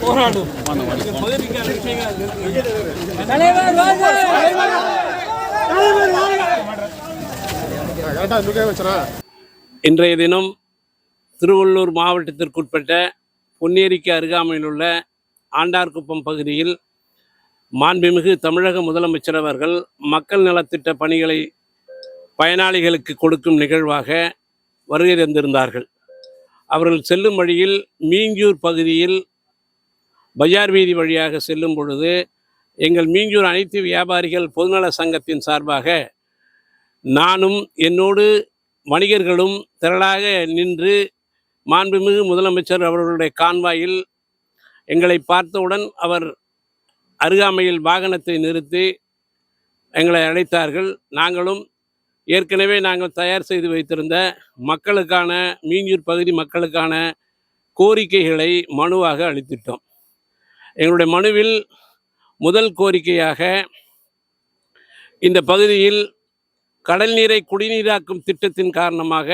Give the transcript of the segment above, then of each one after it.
போராடும் இன்றைய தினம் திருவள்ளூர் மாவட்டத்திற்குட்பட்ட பொன்னேரிக்கு அருகாமையில் உள்ள ஆண்டார்குப்பம் பகுதியில் மாண்புமிகு தமிழக முதலமைச்சர் அவர்கள் மக்கள் நலத்திட்ட பணிகளை பயனாளிகளுக்கு கொடுக்கும் நிகழ்வாக வருகை தந்திருந்தார்கள் அவர்கள் செல்லும் வழியில் மீஞ்சூர் பகுதியில் பஜார் வீதி வழியாக செல்லும் பொழுது எங்கள் மீஞ்சூர் அனைத்து வியாபாரிகள் பொதுநல சங்கத்தின் சார்பாக நானும் என்னோடு வணிகர்களும் திரளாக நின்று மாண்புமிகு முதலமைச்சர் அவர்களுடைய கான்வாயில் எங்களை பார்த்தவுடன் அவர் அருகாமையில் வாகனத்தை நிறுத்தி எங்களை அழைத்தார்கள். நாங்களும் ஏற்கனவே நாங்கள் தயார் செய்து வைத்திருந்த மக்களுக்கான மீஞ்சூர் பகுதி மக்களுக்கான கோரிக்கைகளை மனுவாக அளித்திட்டோம். எங்களுடைய மனுவில் முதல் கோரிக்கையாக இந்த பகுதியில் கடல் நீரை குடிநீராக்கும் திட்டத்தின் காரணமாக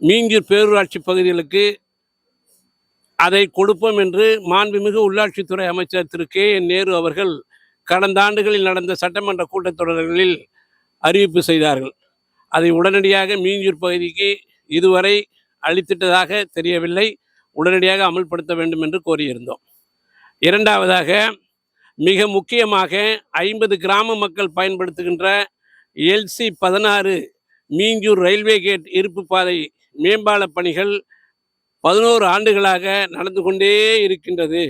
மீஞ்சூர் பேரூராட்சி பகுதிகளுக்கு அதை கொடுப்போம் என்று மாண்புமிகு உள்ளாட்சித்துறை அமைச்சர் திரு கே என் நேரு அவர்கள் கடந்த ஆண்டுகளில் நடந்த சட்டமன்ற கூட்டத்தொடர்களில் அறிவிப்பு செய்தார்கள். அதை உடனடியாக மீஞ்சூர் பகுதிக்கு இதுவரை அளித்திட்டதாக தெரியவில்லை. உடனடியாக அமல்படுத்த வேண்டும் என்று கோரியிருந்தோம். இரண்டாவதாக மிக முக்கியமாக ஐம்பது கிராம மக்கள் பயன்படுத்துகின்ற எல்சி பதினாறு மீஞ்சூர் ரயில்வே கேட் இருப்பு பாதை மேம்பால பணிகள் பதினோரு ஆண்டுகளாக நடந்து கொண்டே இருக்கின்றது.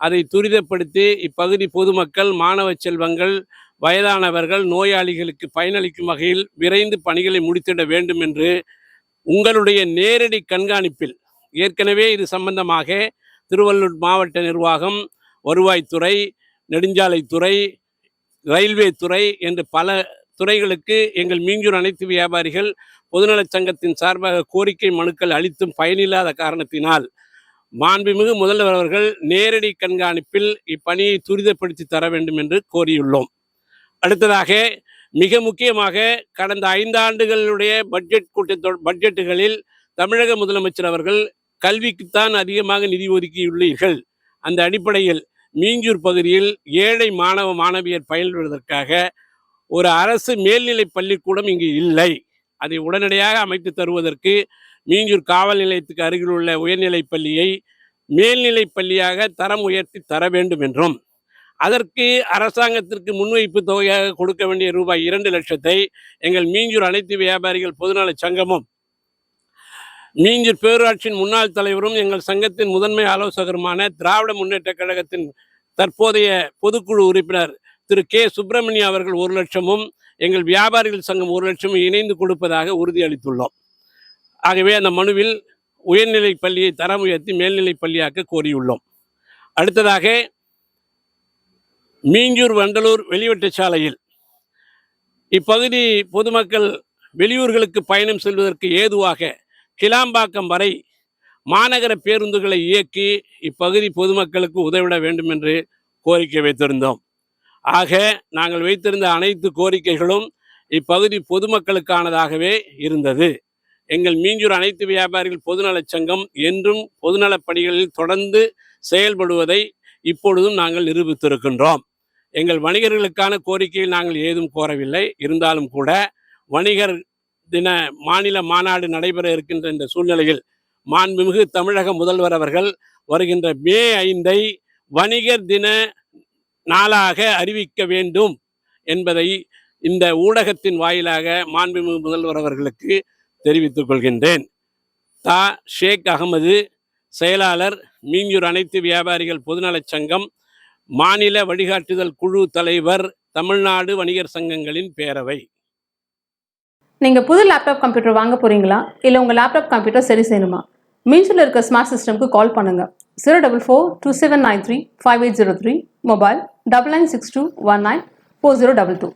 அதை துரிதப்படுத்தி இப்பகுதி பொதுமக்கள் மாணவ செல்வங்கள் வயதானவர்கள் நோயாளிகளுக்கு பயனளிக்கும் வகையில் விரைந்து பணிகளை முடித்திட வேண்டும் என்று உங்களுடைய நேரடி கண்காணிப்பில் ஏற்கனவே இது சம்பந்தமாக திருவள்ளூர் மாவட்ட நிர்வாகம் வருவாய்த்துறை நெடுஞ்சாலைத்துறை ரயில்வே துறை என்று பல துறைகளுக்கு எங்கள் மீஞ்சூர் அனைத்து வியாபாரிகள் பொதுநலச் சங்கத்தின் சார்பாக கோரிக்கை மனுக்கள் அளித்தும் பயனில்லாத காரணத்தினால் மாண்புமிகு முதல்வர் அவர்கள் நேரடி கண்காணிப்பில் இப்பணியை துரிதப்படுத்தி தர வேண்டும் என்று கோரியுள்ளோம். அடுத்ததாக மிக முக்கியமாக கடந்த ஐந்தாண்டுகளுடைய பட்ஜெட் கூட்டத்தொ பட்ஜெட்டுகளில் தமிழக முதலமைச்சர் அவர்கள் கல்விக்குத்தான் அதிகமாக நிதி ஒதுக்கியுள்ளீர்கள். அந்த அடிப்படையில் மீஞ்சூர் பகுதியில் ஏழை மாணவ மாணவியர் பயில்வதற்காக ஒரு அரசு மேல்நிலை பள்ளிக்கூடம் இங்கு இல்லை. அதை உடனடியாக அமைத்து தருவதற்கு மீஞ்சூர் காவல் நிலையத்துக்கு அருகில் உள்ள உயர்நிலைப் பள்ளியை மேல்நிலைப் பள்ளியாக தரம் உயர்த்தி தர வேண்டும் என்றும் அதற்கு அரசாங்கத்திற்கு முன்வைப்பு தொகையாக கொடுக்க வேண்டிய ரூபாய் இரண்டு லட்சத்தை எங்கள் மீஞ்சூர் அனைத்து வியாபாரிகள் பொதுநல சங்கமும் மீஞ்சூர் பேரூராட்சியின் முன்னாள் தலைவரும் எங்கள் சங்கத்தின் முதன்மை ஆலோசகருமான திராவிட முன்னேற்ற கழகத்தின் தற்போதைய பொதுக்குழு உறுப்பினர் திரு கே. சுப்பிரமணிய அவர்கள் ஒரு லட்சமும் எங்கள் வியாபாரிகள் சங்கம் ஒரு லட்சமும் இணைந்து கொடுப்பதாக உறுதியளித்துள்ளோம். ஆகவே அந்த மனுவில் உயர்நிலைப் பள்ளியை தரம் உயர்த்தி மேல்நிலைப் பள்ளியாக்க கோரியுள்ளோம். அடுத்ததாக மீஞ்சூர் வண்டலூர் வெளிவட்ட சாலையில். இப்பகுதி பொதுமக்கள் வெளியூர்களுக்கு பயணம் செல்வதற்கு ஏதுவாக கிளாம்பாக்கம் வரை மாநகர பேருந்துகளை இயக்கி இப்பகுதி பொதுமக்களுக்கு உதவிட வேண்டும் என்று கோரிக்கை வைத்திருந்தோம். ஆக நாங்கள் வைத்திருந்த அனைத்து கோரிக்கைகளும் இப்பகுதி பொதுமக்களுக்கானதாகவே இருந்தது. எங்கள் மீஞ்சூர் அனைத்து வியாபாரிகள் பொதுநலச் சங்கம் என்றும் பொதுநலப் பணிகளில் தொடர்ந்து செயல்படுவதை இப்பொழுதும் நாங்கள் நிரூபித்திருக்கின்றோம். எங்கள் வணிகர்களுக்கான கோரிக்கையில் நாங்கள் ஏதும் கோரவில்லை. இருந்தாலும் கூட வணிகர் தின மாநில மாநாடு நடைபெற இருக்கின்ற இந்த சூழ்நிலையில் மாண்புமிகு தமிழக முதல்வர் அவர்கள் வருகின்ற மே ஐந்தை வணிகர் தின நாளாக அறிவிக்க வேண்டும் என்பதை இந்த ஊடகத்தின் வாயிலாக மாண்புமிகு முதல்வர் அவர்களுக்கு தெரிவித்துக் கொள்கின்றேன். தா. ஷேக் அகமது செயலாளர் மீஞ்சூர் அனைத்து வியாபாரிகள் பொதுநலச் சங்கம் மாநில வழிகாட்டுதல் குழு தலைவர் தமிழ்நாடு வணிகர் சங்கங்களின் பேரவை. நீங்கள் புது லேப்டாப் கம்ப்யூட்டர் வாங்க போறீங்களா? இல்லை உங்கள் லேப்டாப் கம்ப்யூட்டர் சரி செய்யணுமா? மீன்ஸில் இருக்க ஸ்மார்ட் சிஸ்டம்க்கு கால் பண்ணுங்கள் zero double four two seven nine three five eight zero three mobile double nine six two one nine four zero double two